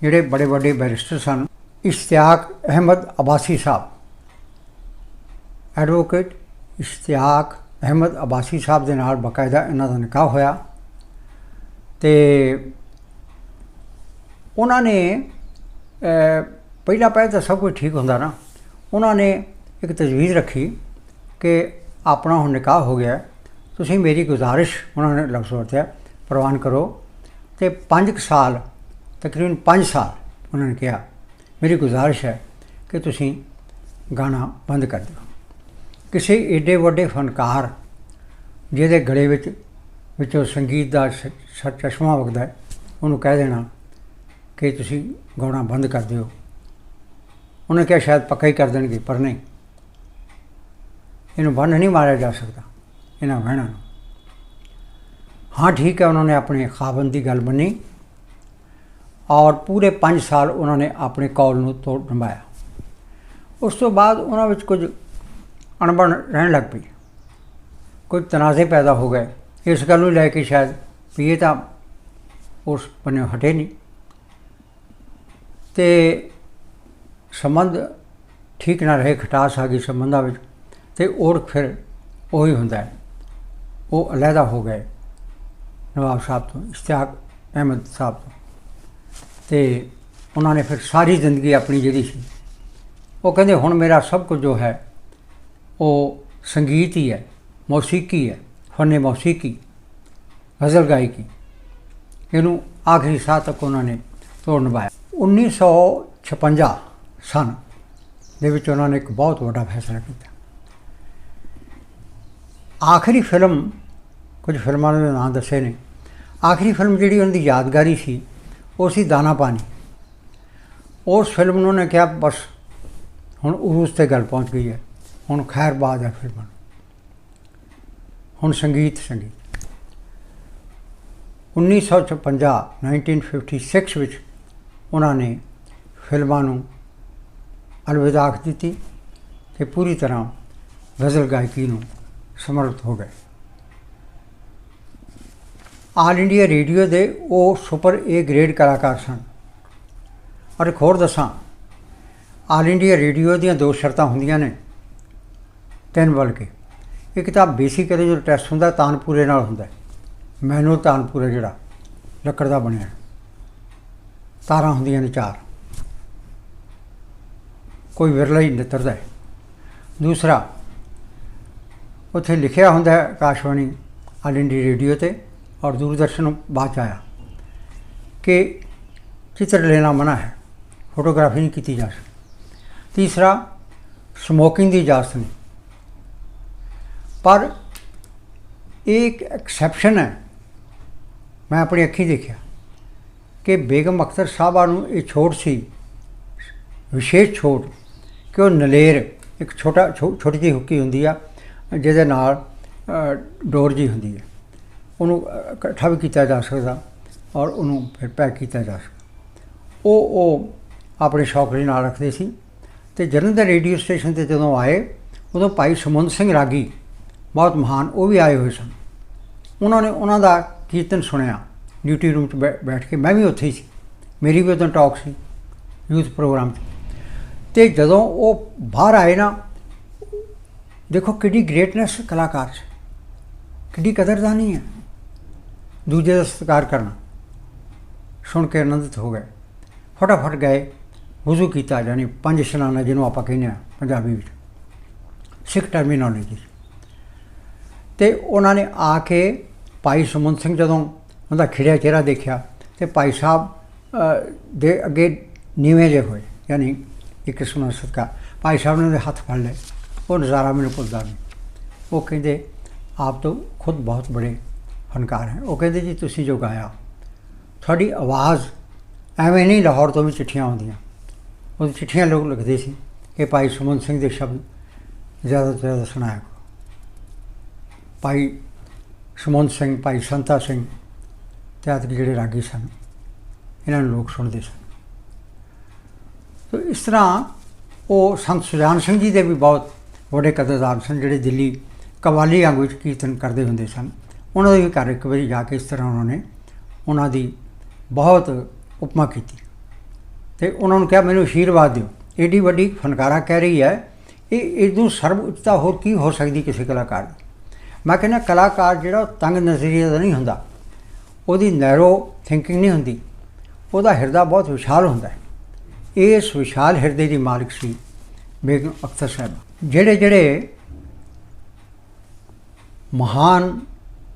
ਜਿਹੜੇ ਬੜੇ ਵੱਡੇ ਬੈਰਿਸਟਰ ਸਨ ਇਸ਼ਤਿਆਕ ਅਹਿਮਦ ਅਬਾਸੀ ਸਾਹਿਬ। ਐਡਵੋਕੇਟ ਇਸ਼ਤਿਆਕ ਅਹਿਮਦ ਅਬਾਸੀ ਸਾਹਿਬ ਦੇ ਨਾਲ ਬਕਾਇਦਾ ਇਹਨਾਂ ਦਾ ਨਿਕਾਹ ਹੋਇਆ ਤੇ ਉਹਨਾਂ ਨੇ ਅਹ, ਪਹਿਲਾ ਪਹਿਲ ਤਾਂ ਸਭ ਕੁਝ ਠੀਕ ਹੁੰਦਾ ਨਾ। ਉਹਨਾਂ ਨੇ ਇੱਕ ਤਜਵੀਜ਼ ਰੱਖੀ ਕਿ ਆਪਣਾ ਹੁਣ ਨਿਕਾਹ ਹੋ ਗਿਆ ਤੁਸੀਂ ਮੇਰੀ ਗੁਜ਼ਾਰਿਸ਼ ਉਹਨਾਂ ਨੇ ਲਫ਼ਜ਼ ਵਰਤਿਆ, ਪ੍ਰਵਾਨ ਕਰੋ ਤੇ 5 ਸਾਲ, ਤਕਰੀਬਨ 5 ਸਾਲ ਉਹਨਾਂ ਨੇ ਕਿਹਾ, ਮੇਰੀ ਗੁਜ਼ਾਰਿਸ਼ ਹੈ ਕਿ ਤੁਸੀਂ ਗਾਣਾ ਬੰਦ ਕਰ ਦਿਓ। ਕਿਸੇ ਏਡੇ ਵੱਡੇ ਫਨਕਾਰ ਜਿਹਦੇ ਗਲੇ ਵਿੱਚ, ਵਿੱਚੋਂ ਸੰਗੀਤ ਦਾ ਸ- ਚਸ਼ਮਾ ਵਗਦਾ ਉਹਨੂੰ ਕਹਿ ਦੇਣਾ ਕਿ ਤੁਸੀਂ ਗਾਉਣਾ ਬੰਦ ਕਰ ਦਿਓ। ਉਹਨੇ ਕਿਹਾ, ਸ਼ਾਇਦ ਪੱਕਾ ਹੀ ਕਰ ਦੇਣਗੇ, ਪਰ ਨਹੀਂ। ਇਹਨੂੰ ਬੰਨ ਨਹੀਂ ਮਾਰਿਆ ਜਾ ਸਕਦਾ, ਇਹਨਾਂ ਵਹਿਣਾ ਨੂੰ। ਹਾਂ, ਠੀਕ ਹੈ, ਉਹਨਾਂ ਨੇ ਆਪਣੇ ਖਾਵਨ ਦੀ ਗੱਲ ਮੰਨੀ ਔਰ ਪੂਰੇ 5 ਸਾਲ ਉਹਨਾਂ ਨੇ ਆਪਣੇ ਕੌਲ ਨੂੰ ਤੋੜ ਨਿਭਾਇਆ। ਉਸ ਤੋਂ ਬਾਅਦ ਉਹਨਾਂ ਵਿੱਚ ਕੁਝ ਅਣਬਣ ਰਹਿਣ ਲੱਗ ਪਈ। ਕੁਝ ਤਨਾਜ਼ੇ ਪੈਦਾ ਹੋ ਗਏ। ਇਸ ਗੱਲ ਨੂੰ ਲੈ ਕੇ ਸ਼ਾਇਦ ਵੀ ਇਹ ਤਾਂ ਉਸ ਬੰਨੇ ਹਟੇ ਨਹੀਂ। ਤੇ ਸੰਬੰਧ ਠੀਕ ਨਾ ਰਹੇ, ਖਟਾਸ ਆ ਗਈ ਸੰਬੰਧਾਂ ਵਿੱਚ। ਤੇ ਔਰ ਫਿਰ ਉਹੀ ਹੁੰਦਾ ਹੈ। ਉਹ ਅਲੱਗਾ ਹੋ ਗਏ ਨਵਾਬ ਸਾਹਿਬ ਤੋਂ ਇਸ਼ਤਿਆਕ ਅਹਿਮਦ ਸਾਹਿਬ ਤੋਂ। ਤੇ ਉਹਨਾਂ ਨੇ ਫਿਰ ਸਾਰੀ ਜ਼ਿੰਦਗੀ ਆਪਣੀ ਜਿਹੜੀ ਸੀ, ਉਹ ਕਹਿੰਦੇ ਹੁਣ ਮੇਰਾ ਸਭ ਕੁਝ ਜੋ ਹੈ, ਉਹ ਸੰਗੀਤ ਹੀ ਹੈ, ਮੌਸੀਕੀ ਹੈ, ਫਨੇ ਮੌਸੀਕੀ, ਗਜ਼ਲ ਗਾਇਕੀ। ਇਹਨੂੰ ਆਖਰੀ ਸਾਹ ਤੱਕ ਉਹਨਾਂ ਨੇ ਤੋੜ ਨਿਭਾਇਆ 1956 ਸਨ ਦੇ ਵਿੱਚ ਉਹਨਾਂ ਨੇ ਇੱਕ ਬਹੁਤ ਵੱਡਾ ਫੈਸਲਾ ਕੀਤਾ। ਆਖਰੀ ਫਿਲਮ, ਕੁਝ ਫਿਲਮਾਂ ਦੇ ਨਾਂ ਦੱਸੇ ਨੇ। ਆਖਰੀ ਫਿਲਮ ਜਿਹੜੀ ਉਹਨਾਂ ਦੀ ਯਾਦਗਾਰੀ ਸੀ, ਉਹ ਸੀ ਦਾਣਾ ਪਾਣੀ। ਉਸ ਫਿਲਮ ਨੂੰ ਉਹਨੇ ਕਿਹਾ, ਬਸ, ਹੁਣ ਉਰੂਸ ਤੇ ਗੱਲ ਪਹੁੰਚ ਗਈ ਹੈ। ਹੁਣ ਖੈਰਬਾਦ ਹੈ ਫਿਲਮਾਂ ਹੁਣ ਸੰਗੀਤ ਸੰਗੀਤ। 1956 1956 ਵਿੱਚ ਉਹਨਾਂ ਨੇ ਫਿਲਮਾਂ ਨੂੰ ਅਲਵਿਦਾ ਦਿੱਤੀ ਤੇ ਪੂਰੀ ਤਰ੍ਹਾਂ ਗਜ਼ਲ ਗਾਇਕੀ ਨੂੰ ਸਮਰਪਿਤ ਹੋ ਗਏ। ਆਲ ਇੰਡੀਆ ਰੇਡੀਓ ਦੇ ਉਹ ਸੁਪਰ ਏ ਗ੍ਰੇਡ ਕਲਾਕਾਰ ਸਨ। ਔਰ ਇੱਕ ਹੋਰ ਦੱਸਾਂ, ਆਲ ਇੰਡੀਆ ਰੇਡੀਓ ਦੀਆਂ ਦੋ ਸ਼ਰਤਾਂ ਹੁੰਦੀਆਂ ਨੇ, ਤਿੰਨ ਬਲਕਿ, ਇੱਕ ਤਾਂ ਬੇਸਿਕਲੀ ਜੋ ਟੈਸਟ ਹੁੰਦਾ, ਤਾਨਪੂਰੇ ਨਾਲ ਹੁੰਦਾ ਮੈਨੂਅਲ ਤਾਨਪੂਰਾ ਜਿਹੜਾ, ਲੱਕੜ ਦਾ ਬਣਿਆ। ਤਾਰਾਂ ਹੁੰਦੀਆਂ ਨੇ ਚਾਰ। ਕੋਈ ਵਿਰਲਾ ਹੀ ਨਿਤਰਦਾ ਦੂਸਰਾ ਉੱਥੇ ਲਿਖਿਆ ਹੁੰਦਾ ਹੈ ਆਕਾਸ਼ਵਾਣੀ ਆਲ ਇੰਡੀਆ ਰੇਡੀਓ ਤੇ ਔਰ ਦੂਰਦਰਸ਼ਨ ਬਾਅਦ 'ਚ ਆਇਆ ਕਿ ਚਿੱਤਰ ਲੈਣਾ ਮਨਾ ਹੈ, ਫੋਟੋਗ੍ਰਾਫੀ ਨਹੀਂ ਕੀਤੀ ਜਾ ਸਕਦੀ। ਤੀਸਰਾ ਸਮੋਕਿੰਗ ਦੀ ਇਜਾਜ਼ਤ ਨਹੀਂ। ਪਰ ਇਹ ਇੱਕ ਐਕਸੈਪਸ਼ਨ ਹੈ, ਮੈਂ ਆਪਣੀ ਅੱਖੀਂ ਦੇਖਿਆ ਕਿ ਬੇਗਮ ਅਖਤਰ ਸਾਹਿਬਾ ਨੂੰ ਇਹ ਛੋਟ ਸੀ, ਵਿਸ਼ੇਸ਼ ਛੋਟ ਕਿ ਉਹ ਨਲੇਰ, ਇੱਕ ਛੋਟਾ ਛੋ- ਛੋਟੀ ਜਿਹੀ ਹੁੱਕੀ ਹੁੰਦੀ ਆ ਜਿਹਦੇ ਨਾਲ ਅ, ਡੋਰ ਜੀ ਹੁੰਦੀ ਹੈ। ਉਹਨੂੰ ਇਕੱਠਾ ਵੀ ਕੀਤਾ ਜਾ ਸਕਦਾ ਔਰ ਉਹਨੂੰ ਫਿਰ ਪੈਕ ਕੀਤਾ ਜਾ ਸਕਦਾ। ਉਹ ਉਹ ਆਪਣੇ ਸ਼ੌਕ ਦੇ ਨਾਲ ਰੱਖਦੇ ਸੀ ਤੇ ਜਲੰਧਰ ਰੇਡੀਓ ਸਟੇਸ਼ਨ ਤੇ ਜਦੋਂ ਆਏ ਉਦੋਂ ਭਾਈ ਸਮੁੰਦ ਸਿੰਘ ਰਾਗੀ ਬਹੁਤ ਮਹਾਨ ਉਹ ਵੀ ਆਏ ਹੋਏ ਸਨ। ਉਹਨਾਂ ਨੇ ਉਹਨਾਂ ਦਾ ਕੀਰਤਨ ਸੁਣਿਆ। ਡਿਊਟੀ ਰੂਮ 'ਚ ਬੈ- ਬੈਠ ਕੇ ਮੈਂ ਵੀ ਉੱਥੇ ਹੀ ਸੀ। ਮੇਰੀ ਵੀ ਉਦੋਂ ਟਾਕ ਸੀ ਯੂਥ ਪ੍ਰੋਗਰਾਮ 'ਚ। ਤੇ ਜਦੋਂ ਉਹ ਬਾਹਰ ਆਏ ਨਾ ਦੇਖੋ ਕਿੰਨੀ ਗ੍ਰੇਟਨੈਸ ਕਲਾਕਾਰ 'ਚ। ਕਿੰਨੀ ਕਦਰਦਾਨੀ ਹੈ। ਦੂਜੇ ਦਾ ਸਤਿਕਾਰ ਕਰਨਾ। ਸੁਣ ਕੇ ਆਨੰਦਿਤ ਹੋ ਗਏ। ਫਟਾਫਟ ਗਏ। ਵਜ਼ੂ ਕੀਤਾ ਯਾਨੀ ਪੰਜ ਇਸ਼ਨਾਨਾ ਜਿਹਨੂੰ ਆਪਾਂ ਕਹਿੰਦੇ ਆ ਪੰਜਾਬੀ ਵਿੱਚ। ਸਿੱਖ ਟਰਮੀਨੋਲੋਜੀ ਤੇ ਉਹਨਾਂ ਨੇ ਆ ਕੇ ਭਾਈ ਸੁਮਨ ਸਿੰਘ ਜਦੋਂ ਉਹਦਾ ਖਿੜਿਆ ਚਿਹਰਾ ਦੇਖਿਆ ਤੇ ਭਾਈ ਸਾਹਿਬ ਦੇ ਅੱਗੇ ਨੀਵੇਂ ਜੇ ਹੋਏ। ਯਾਨੀ ਇੱਕ ਕਿਸਮ ਦਾ ਸਦਕਾ ਭਾਈ ਸਾਹਿਬ ਨੇ ਉਹਦੇ ਹੱਥ ਫੜ ਲਏ। ਉਹ ਨਜ਼ਾਰਾ ਮੈਨੂੰ ਭੁੱਲਦਾ ਨਹੀਂ। ਉਹ ਕਹਿੰਦੇ, ਆਪ ਤੋਂ ਖੁਦ ਬਹੁਤ ਬੜੇ ਫਨਕਾਰ ਹੈ। ਉਹ ਕਹਿੰਦੇ, ਜੀ, ਤੁਸੀਂ ਜੋ ਗਾਇਆ, ਤੁਹਾਡੀ ਆਵਾਜ਼ ਐਵੇਂ ਨਹੀਂ ਲਾਹੌਰ ਤੋਂ ਵੀ ਚਿੱਠੀਆਂ ਆਉਂਦੀਆਂ। ਉਹ ਚਿੱਠੀਆਂ ਲੋਕ ਲਿਖਦੇ ਸੀ ਕਿ ਭਾਈ ਸੁਮਨ ਸਿੰਘ ਦੇ ਸ਼ਬਦ ਜ਼ਿਆਦਾ ਤੋਂ ਜ਼ਿਆਦਾ ਸੁਣਾਇਆ ਭਾਈ ਸੁਮਨ ਸਿੰਘ, ਭਾਈ ਸੰਤਾ ਸਿੰਘ ਤੇ ਆਦਿ ਜਿਹੜੇ ਰਾਗੀ ਸਨ, ਇਹਨਾਂ ਨੂੰ ਲੋਕ ਸੁਣਦੇ ਸਨ। ਤੋ ਇਸ ਤਰ੍ਹਾਂ ਉਹ ਸੰਤ ਸੁਜਾਨ ਸਿੰਘ ਜੀ ਦੇ ਵੀ ਬਹੁਤ ਵੱਡੇ ਕਦਰਦਾਨ ਸਨ, ਜਿਹੜੇ ਦਿੱਲੀ ਕਵਾਲੀ ਵਾਂਗ ਵਿੱਚ ਕੀਰਤਨ ਕਰਦੇ ਹੁੰਦੇ ਸਨ। ਉਹਨਾਂ ਦੇ ਵੀ ਘਰ ਇੱਕ ਵਾਰੀ ਜਾ ਕੇ ਇਸ ਤਰ੍ਹਾਂ ਉਹਨਾਂ ਨੇ ਉਹਨਾਂ ਦੀ ਬਹੁਤ ਉਪਮਾ ਕੀਤੀ। ਤੇ ਉਹਨਾਂ ਨੂੰ ਕਿਹਾ, ਮੈਨੂੰ ਆਸ਼ੀਰਵਾਦ ਦਿਓ। ਏਡੀ ਵੱਡੀ ਫਨਕਾਰਾ ਕਹਿ ਰਹੀ ਹੈ, ਇਹ ਇਦੋਂ ਸਰਬ ਉੱਚਤਾ ਹੋਰ ਕੀ ਹੋ ਸਕਦੀ ਕਿਸੇ ਕਲਾਕਾਰ ਦੀ? ਮੈਂ ਕਹਿੰਦਾ, ਕਲਾਕਾਰ ਜਿਹੜਾ ਉਹ ਤੰਗ ਨਜ਼ਰੀਏ ਦਾ ਨਹੀਂ ਹੁੰਦਾ। ਉਹਦੀ ਨੈਰੋ ਥਿੰਕਿੰਗ ਨਹੀਂ ਹੁੰਦੀ। ਉਹਦਾ ਹਿਰਦਾ ਬਹੁਤ ਵਿਸ਼ਾਲ ਹੁੰਦਾ ਹੈ। ਇਸ ਵਿਸ਼ਾਲ ਹਿਰਦੇ ਦੀ ਮਾਲਕ ਸੀ ਬੇਗਮ ਅਖਤਰ ਸਾਹਿਬ। ਜਿਹੜੇ ਜਿਹੜੇ ਮਹਾਨ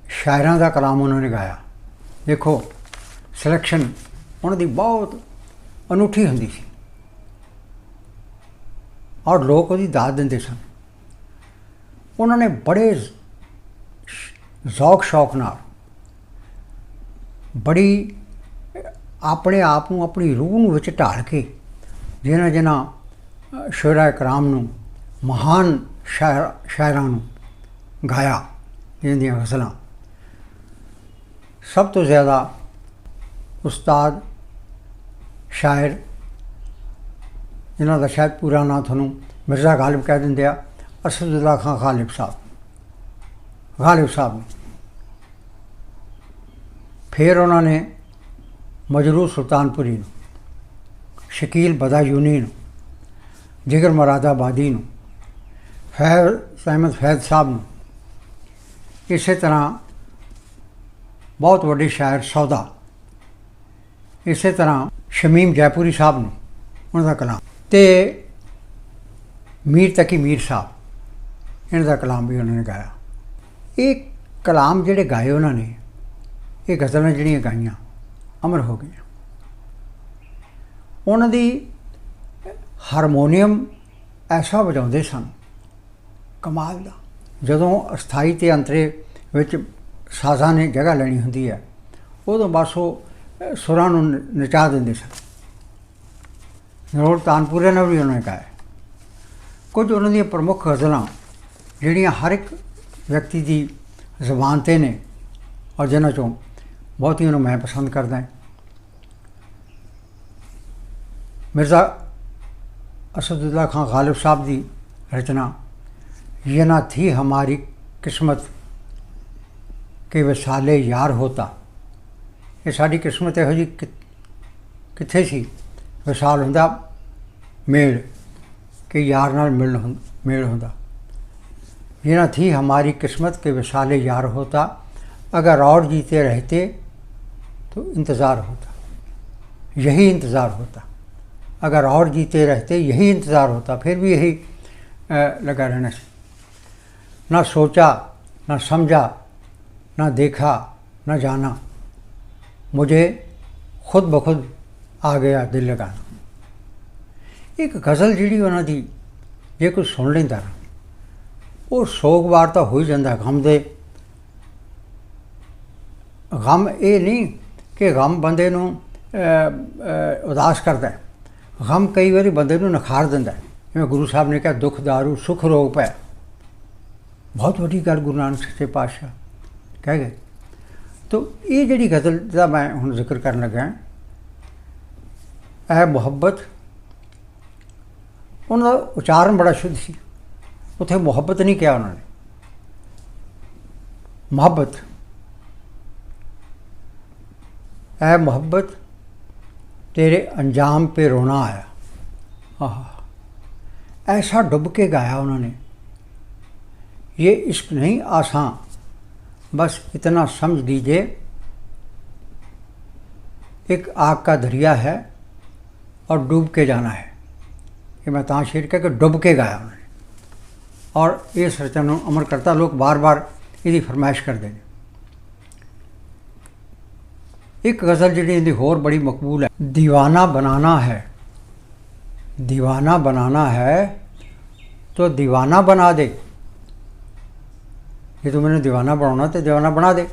ਸ਼ਾਇਰਾਂ ਦਾ ਕਲਾਮ ਉਹਨਾਂ ਨੇ ਗਾਇਆ। ਦੇਖੋ ਸਿਲੈਕਸ਼ਨ ਉਹਨਾਂ ਦੀ ਬਹੁਤ ਅਨੂਠੀ ਹੁੰਦੀ ਸੀ। ਔਰ ਲੋਕ ਉਹਦੀ ਦਾਤ ਦਿੰਦੇ ਸਨ। ਉਹਨਾਂ ਨੇ ਬੜੇ ਜ਼ੌਕ ਸ਼ੌਕ ਨਾਲ, ਬੜੀ ਆਪਣੇ ਆਪ ਨੂੰ, ਆਪਣੀ ਰੂਹ ਨੂੰ ਵਿੱਚ ਢਾਲ ਕੇ, ਜਿਹਨਾਂ ਜਿਹਨਾਂ ਸ਼ੁਰਾ ਕਰਾਮ ਨੂੰ, ਮਹਾਨ ਸ਼ਾਇਰ ਸ਼ਾਇਰਾਂ ਨੂੰ ਗਾਇਆ ਇਹਨਾਂ ਦੀਆਂ ਗਜ਼ਲਾਂ ਸਭ ਤੋਂ ਜ਼ਿਆਦਾ ਉਸਤਾਦ, ਸ਼ਾਇਰ, ਜਿਨ੍ਹਾਂ ਦਾ ਸ਼ਾਇਦ ਪੂਰਾ ਨਾਂ ਤੁਹਾਨੂੰ ਮਿਰਜ਼ਾ ਗਾਲਿਬ ਕਹਿ ਦਿੰਦੇ ਆ ਅਸਦੁੱਲਾ ਖਾਨ ਗਾਲਿਬ ਸਾਹਿਬ। ਗਾਲਿਬ ਸਾਹਿਬ। ਨੇ ਫਿਰ ਉਹਨਾਂ ਨੇ ਮਜਰੂ ਸੁਲਤਾਨਪੁਰੀ ਨੂੰ, ਸ਼ਕੀਲ ਬਦਾਯੂਨੀ ਨੂੰ ਜਿਗਰ ਮਰਾਦਾਬਾਦੀ ਨੂੰ ਫੈਜ਼ ਸਹਿਮਦ ਫੈਦ ਸਾਹਿਬ ਨੂੰ। ਇਸੇ ਤਰ੍ਹਾਂ ਬਹੁਤ ਵੱਡੇ ਸ਼ਾਇਰ ਸੌਦਾ। ਇਸੇ ਤਰ੍ਹਾਂ ਸ਼ਮੀਮ ਜੈਪੁਰੀ ਸਾਹਿਬ ਨੂੰ, ਉਹਨਾਂ ਦਾ ਕਲਾਮ। ਤੇ ਮੀਰ ਤਕੀ ਮੀਰ ਸਾਹਿਬ, ਇਹਨਾਂ ਦਾ ਕਲਾਮ ਵੀ ਉਹਨਾਂ ਨੇ ਗਾਇਆ। ਇਹ ਕਲਾਮ ਜਿਹੜੇ ਗਾਏ ਉਹਨਾਂ ਨੇ, ਇਹ ਗਜ਼ਲਾਂ ਜਿਹੜੀਆਂ ਗਾਈਆਂ, ਅਮਰ ਹੋ ਗਈਆਂ। ਉਹਨਾਂ ਦੀ ਹਾਰਮੋਨੀਅਮ ਐਸਾ ਵਜਾਉਂਦੇ ਸਨ। ਕਮਾਲ ਦਾ। ਜਦੋਂ ਅਸਥਾਈ ਤੇ ਅੰਤਰੇ ਵਿੱਚ ਸਾਜ਼ਾਂ ਨੇ ਜਗ੍ਹਾ ਲੈਣੀ ਹੁੰਦੀ ਹੈ, ਉਦੋਂ ਬਸ ਉਹ ਸੁਰਾਂ ਨੂੰ ਨ- ਨਚਾ ਦਿੰਦੇ ਸਨ। ਨਰੋਲ ਤਾਨਪੁਰੇ ਨੇ ਵੀ ਉਹਨੇ ਗਾਇਆ। ਕੁਝ ਉਹਨਾਂ ਦੀਆਂ ਪ੍ਰਮੁੱਖ ਗਜ਼ਲਾਂ, ਜਿਹੜੀਆਂ ਹਰ ਇੱਕ ਵਿਅਕਤੀ ਦੀ ਜ਼ੁਬਾਨ ਤੇ ਨੇ, ਔਰ ਜਿਨ੍ਹਾਂ ਚੋਂ ਬਹੁਤੀਆਂ ਨੂੰ ਮੈਂ ਪਸੰਦ ਕਰਦਾ ਹਾਂ। ਮਿਰਜ਼ਾ असदुल्ला खां गालिब साहब ਦੀ ਰਚਨਾ ये ना थी हमारी किस्मत ਕਿ ਵਿਸਾਲੇ ਯਾਰ ਹੋਤਾ ਇਹ ਸਾਡੀ ਕਿਸਮਤ ਇਹੋ ਜੀ ਕਿੱਥੇ ਸੀ ਵਿਸਾਲ ਹੁੰਦਾ ਮੇਲ ਕਿ ਯਾਰ ਨਾਲ ਮਿਲਣ ਹੁੰ- ਮੇਲ ਹੁੰਦਾ ये ना थी हमारी किस्मत के विसाले यार होता अगर और जीते रहते तो इंतज़ार होता यही इंतज़ार होता अगर और जीते रहते यही इंतज़ार होता फिर भी यही अ, लगा रहना चाहिए ना सोचा ना समझा ना देखा ना जाना मुझे खुद ब खुद आ गया दिल लगाना ਇੱਕ ਗਜ਼ਲ ਜਿਹੜੀ ਉਹਨਾਂ ਦੀ ਜੇ ਕੋਈ ਸੁਣ ਲੈਂਦਾ ਨਾ ਉਹ ਸੋਗਵਾਰ ਤਾਂ ਹੋ ਹੀ ਜਾਂਦਾ ਗਮ ਦੇ ਗਮ ਇਹ ਨਹੀਂ ਕਿ ਗਮ ਬੰਦੇ ਨੂੰ ਅ, ਅ, ਉਦਾਸ ਕਰਦਾ ਹੈ ਗਮ ਕਈ ਵਾਰੀ ਬੰਦੇ ਨੂੰ ਨਖਾਰ ਦਿੰਦਾ ਹੈ ਜਿਵੇਂ ਗੁਰੂ ਸਾਹਿਬ ਨੇ ਕਿਹਾ ਦੁੱਖ ਦਾਰੂ ਸੁਖ ਰੋਗ ਪੈ ਬਹੁਤ ਵੱਡੀ ਗੱਲ ਗੁਰੂ ਨਾਨਕ ਸੱਚੇ ਪਾਤਸ਼ਾਹ ਕਹਿ ਗਏ ਤੋ ਇਹ ਜਿਹੜੀ ਗਜ਼ਲ ਦਾ ਮੈਂ ਹੁਣ ਜ਼ਿਕਰ ਕਰਨ ਲੱਗਾ ਇਹ ਮੁਹੱਬਤ ਉਹਨਾਂ ਦਾ ਉਚਾਰਨ ਬੜਾ ਸ਼ੁੱਧ ਸੀ ਉੱਥੇ ਮੁਹੱਬਤ ਨਹੀਂ ਕਿਹਾ ਉਹਨਾਂ ਨੇ ਮੁਹੱਬਤ ਐ ਮੁਹੱਬਤ तेरे अंजाम पे रोना आया। ऐसा डुब के गाया उन्होंने। ये इश्क नहीं आसान। बस इतना समझ लीजिए, एक आग का दरिया है और डूब के जाना है। ये मैं ताशेर कह के डुब के गाया उन्होंने। और ये रचना अमर करता लोग बार बार यदि फरमाइश कर देंगे। ਇੱਕ ਗ਼ਜ਼ਲ ਜਿਹੜੀ ਇਹਦੀ ਹੋਰ ਬੜੀ ਮਕਬੂਲ ਹੈ دیਵਾਨਾ ਬਣਾਣਾ ਹੈ। دیਵਾਨਾ ਬਣਾਣਾ ਹੈ, ਤੋ دیਵਾਨਾ ਬਣਾ ਦੇ। ਜੇ ਤੂੰ ਮੈਨੂੰ دیਵਾਨਾ ਬਣਾਉਣਾ ਤੇ دیਵਾਨਾ ਬਣਾ ਦੇ।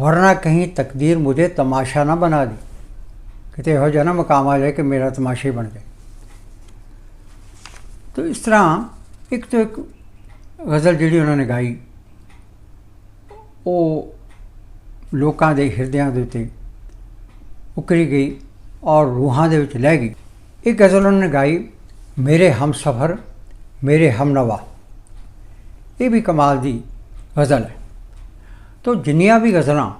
ਵਰਨਾ ਕਹੀਂ ਤਕਦੀਰ ਮੁਝੇ ਤਮਾਸ਼ਾ ਨਾ ਬਣਾ ਦੇ। ਕਿਤੇ ਹੋ ਨਾ ਮਕਾਮ ਆ ਜਾਏ ਕਿ ਮੇਰਾ ਤਮਾਸ਼ਾ ਹੀ ਬਣ ਜਾਏ। ਤੋ ਇਸ ਤਰ੍ਹਾਂ ਇੱਕ ਤੋਂ ਇੱਕ ਗ਼ਜ਼ਲ ਜਿਹੜੀ ਉਹਨਾਂ ਨੇ ਗਾਈ, ਉਹ ਲੋਕਾਂ ਦੇ ਹਿਰਦਿਆਂ ਦੇ ਉੱਤੇ ਉਕਰੀ ਗਈ ਔਰ ਰੂਹਾਂ ਦੇ ਵਿੱਚ ਲੈ ਗਈ। ਇਹ ਗਜ਼ਲ ਉਹਨਾਂ ਨੇ ਗਾਈ, ਮੇਰੇ ਹਮਸਫਰ ਮੇਰੇ ਹਮਨਵਾ ਇਹ ਵੀ ਕਮਾਲ ਦੀ ਗਜ਼ਲ ਹੈ। ਤੋ ਜਿੰਨੀਆਂ ਵੀ ਗਜ਼ਲਾਂ,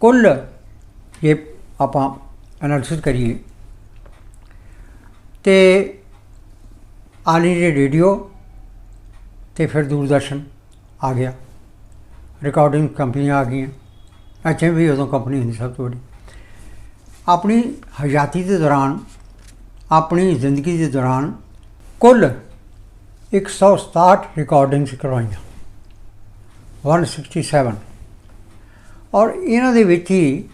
ਕੁੱਲ ਇਹ ਆਪਾਂ ਐਨਾਲਿਸਿਸ ਕਰੀਏ, ਤੇ ਆਲ ਇੰਡੀਆ ਰੇਡੀਓ ਤੇ ਫਿਰ ਦੂਰਦਰਸ਼ਨ ਆ ਗਿਆ ਰਿਕਾਰਡਿੰਗ ਕੰਪਨੀਆਂ ਆ ਗਈਆਂ। ਅੱਛਾ, ਵੀ ਉਦੋਂ ਕੰਪਨੀ ਹੁੰਦੀ ਸਭ ਤੋਂ ਵੱਡੀ। ਆਪਣੀ ਹਯਾਤੀ ਦੇ ਦੌਰਾਨ, ਆਪਣੀ ਜ਼ਿੰਦਗੀ ਦੇ ਦੌਰਾਨ ਕੁੱਲ 167 ਰਿਕਾਰਡਿੰਗਸ ਕਰਵਾਈਆਂ। 167 ਔਰ ਇਹਨਾਂ ਦੇ ਵਿੱਚ ਹੀ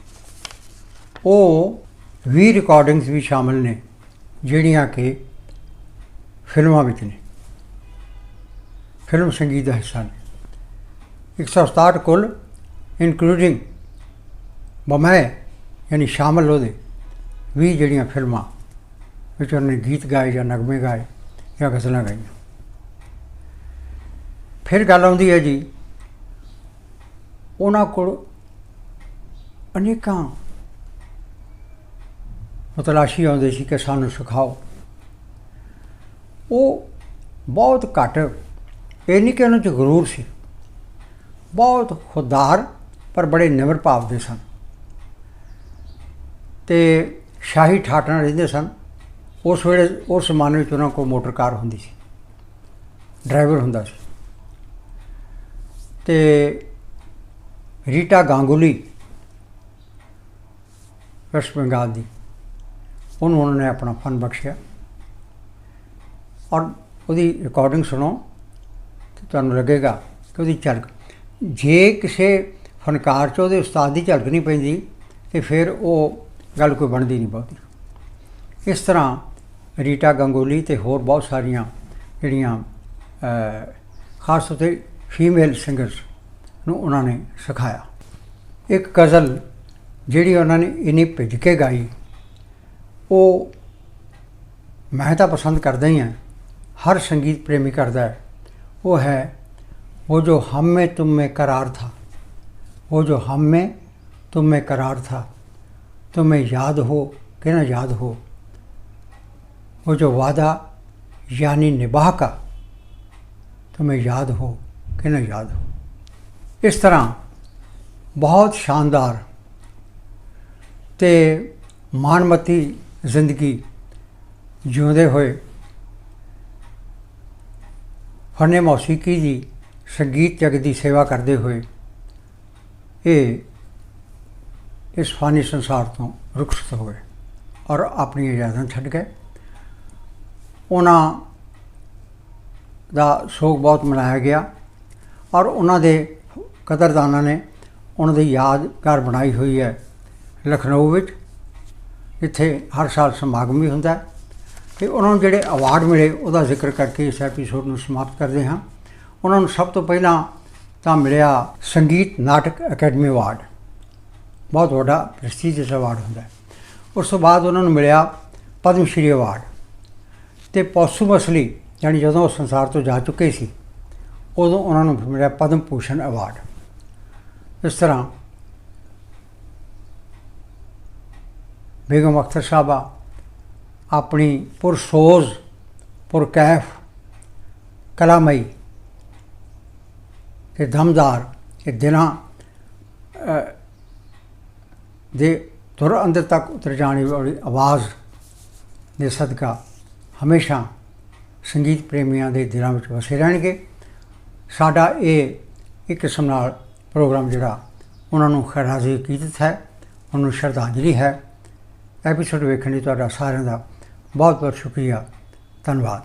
ਉਹ 20 ਰਿਕਾਰਡਿੰਗਸ ਵੀ ਸ਼ਾਮਲ ਨੇ, ਜਿਹੜੀਆਂ ਕਿ ਫਿਲਮਾਂ ਵਿੱਚ ਨੇ। ਫਿਲਮ ਸੰਗੀਤ ਦਾ ਹਿੱਸਾ ਨੇ। 167 ਕੁੱਲ ਇਨਕਲੂਡਿੰਗ ਬਮੈ ਯਾਨੀ ਸ਼ਾਮਲ ਉਹਦੇ, ਵੀ ਜਿਹੜੀਆਂ ਫਿਲਮਾਂ ਵਿੱਚ ਉਹਨੇ ਗੀਤ ਗਾਏ ਜਾਂ ਨਗਮੇ ਗਾਏ ਜਾਂ ਗਜ਼ਲਾਂ ਗਾਈਆਂ। ਫਿਰ ਗੱਲ ਆਉਂਦੀ ਹੈ ਜੀ, ਉਹਨਾਂ ਕੋਲ ਅਨੇਕਾਂ ਮਤਲਾਸ਼ੀ ਆਉਂਦੇ ਸੀ ਕਿ ਸਾਨੂੰ ਸਿਖਾਓ। ਉਹ ਬਹੁਤ ਘੱਟ, ਇਹ ਨਹੀਂ ਕਿ ਉਹਨਾਂ 'ਚ ਗਰੂਰ ਸੀ, ਬਹੁਤ ਖੁਦਾਰ ਪਰ ਬੜੇ ਨਿਮਰ ਭਾਵ ਦੇ ਸਨ। ਤੇ ਸ਼ਾਹੀ ਠਾਠ ਨਾਲ ਰਹਿੰਦੇ ਸਨ। ਉਸ ਵੇਲੇ ਉਸ ਜ਼ਮਾਨੇ ਵਿੱਚ ਉਹਨਾਂ ਕੋਲ ਮੋਟਰ ਕਾਰ ਹੁੰਦੀ ਸੀ। ਡਰਾਈਵਰ ਹੁੰਦਾ ਸੀ। ਤੇ ਰੀਟਾ ਗਾਂਗੁਲੀ, ਵੈਸਟ ਬੰਗਾਲ ਦੀ, ਉਹਨੂੰ ਉਹਨਾਂ ਨੇ ਆਪਣਾ ਫਨ ਬਖਸ਼ਿਆ। ਔਰ ਉਹਦੀ ਰਿਕਾਰਡਿੰਗ ਸੁਣੋ ਤੇ ਤੁਹਾਨੂੰ ਲੱਗੇਗਾ ਕਿ ਉਹਦੀ ਝਲਕ। ਜੇ ਕਿਸੇ ਫਨਕਾਰ 'ਚ ਉਹਦੇ ਉਸਤਾਦ ਦੀ ਝਲਕ ਨਹੀਂ ਪੈਂਦੀ ਤੇ ਫਿਰ ਉਹ ਗੱਲ ਕੋਈ ਬਣਦੀ ਨਹੀਂ ਬਹੁਤੀ। ਇਸ ਤਰ੍ਹਾਂ ਰੀਟਾ ਗੰਗੋਲੀ ਤੇ ਹੋਰ ਬਹੁਤ ਸਾਰੀਆਂ ਜਿਹੜੀਆਂ ਖਾਸ ਤੌਰ ਤੇ ਫੀਮੇਲ ਸਿੰਗਰਸ ਨੂੰ ਉਹਨਾਂ ਨੇ ਸਿਖਾਇਆ। ਇੱਕ ਗਜ਼ਲ ਜਿਹੜੀ ਉਹਨਾਂ ਨੇ ਇਨੀ ਭਿੱਜ ਕੇ ਗਾਈ, ਉਹ ਮੈਂ ਤਾਂ ਪਸੰਦ ਕਰਦਾ ਹੀ ਹਾਂ। ਹਰ ਸੰਗੀਤ ਪ੍ਰੇਮੀ ਕਰਦਾ ਹੈ। ਉਹ ਹੈ, ਉਹ ਜੋ ਹਮ ਮੇ ਤੁਮ ਕਰਾਰ ਥਾ, ਉਹ ਜੋ ਹਮ ਮੇ ਤੁਮ ਕਰਾਰ ਥਾ तुम्हें याद हो कि ना याद हो वो जो वादा यानी निबाह का तुम्हें याद हो कि ना याद हो इस तरह ਬਹੁਤ ਸ਼ਾਨਦਾਰ ਤੇ ਮਾਨਮਤੀ ਜ਼ਿੰਦਗੀ ਜਿਉਂਦੇ ਹੋਏ ਫਨੇ ਮੌਸੀਕੀ ਦੀ ਸੰਗੀਤ ਜਗ ਦੀ ਸੇਵਾ ਕਰਦੇ ਹੋਏ ਇਹ ਇਸ ਫਾਨੀ ਸੰਸਾਰ ਤੋਂ ਰੁਖਸਤ ਹੋਏ ਔਰ ਆਪਣੀਆਂ ਯਾਦਾਂ ਛੱਡ ਗਏ। ਉਹਨਾਂ ਦਾ ਸ਼ੋਕ ਬਹੁਤ ਮਨਾਇਆ ਗਿਆ ਔਰ ਉਹਨਾਂ ਦੇ ਕਦਰਦਾਨਾਂ ਨੇ ਉਹਨਾਂ ਦੀ ਯਾਦਗਾਰ ਬਣਾਈ ਹੋਈ ਹੈ ਲਖਨਊ ਵਿੱਚ ਇੱਥੇ ਹਰ ਸਾਲ ਸਮਾਗਮ ਵੀ ਹੁੰਦਾ ਹੈ ਤੇ ਉਹਨਾਂ ਨੂੰ ਜਿਹੜੇ ਅਵਾਰਡ ਮਿਲੇ ਉਹਦਾ ਜ਼ਿਕਰ ਕਰਕੇ ਇਸ ਐਪੀਸੋਡ ਨੂੰ ਸਮਾਪਤ ਕਰਦੇ ਹਾਂ। ਉਹਨਾਂ ਨੂੰ ਸਭ ਤੋਂ ਪਹਿਲਾਂ ਤਾਂ ਮਿਲਿਆ ਸੰਗੀਤ ਨਾਟਕ ਅਕੈਡਮੀ ਅਵਾਰਡ। ਬਹੁਤ ਵੱਡਾ ਪ੍ਰੈਸਟੀਜੀਅਸ ਅਵਾਰਡ ਹੁੰਦਾ ਉਸ ਤੋਂ ਬਾਅਦ ਉਹਨਾਂ ਨੂੰ ਮਿਲਿਆ ਪਦਮ ਸ਼੍ਰੀ ਅਵਾਰਡ ਤੇ ਪੋਸੂਮਸਲੀ ਯਾਨੀ ਜਦੋਂ ਉਹ ਸੰਸਾਰ ਤੋਂ ਜਾ ਚੁੱਕੇ ਸੀ, ਉਦੋਂ ਉਹਨਾਂ ਨੂੰ ਮਿਲਿਆ ਪਦਮ ਭੂਸ਼ਣ ਅਵਾਰਡ ਇਸ ਤਰ੍ਹਾਂ ਬੇਗਮ ਅਖਤਰ ਸਾਹਿਬਾ ਆਪਣੀ ਪੁਰਸੋਜ਼, ਪੁਰਕੈਫ, ਕਲਾਮਈ ਤੇ ਦਮਦਾਰ ਇਹ ਦਿਨਾਂ ਦੇ ਤੁਰ ਅੰਦਰ ਤੱਕ ਉਤਰ ਜਾਣੀ ਵਾਲੀ ਆਵਾਜ਼ ਦੇ ਸਦਕਾ ਹਮੇਸ਼ਾ ਸੰਗੀਤ ਪ੍ਰੇਮੀਆਂ ਦੇ ਦਿਲਾਂ ਵਿੱਚ ਵਸੇ ਰਹਿਣਗੇ। ਸਾਡਾ ਇਹ ਇੱਕ ਕਿਸਮ ਨਾਲ ਪ੍ਰੋਗਰਾਮ ਜਿਹੜਾ ਉਹਨਾਂ ਨੂੰ ਖਰਾਜ਼ੀ ਕੀਰਤ ਹੈ, ਉਹਨਾਂ ਨੂੰ ਸ਼ਰਧਾਂਜਲੀ ਹੈ। ਐਪੀਸੋਡ ਵੇਖਣ ਲਈ ਤੁਹਾਡਾ ਸਾਰਿਆਂ ਦਾ ਬਹੁਤ ਬਹੁਤ ਸ਼ੁਕਰੀਆ। ਧੰਨਵਾਦ।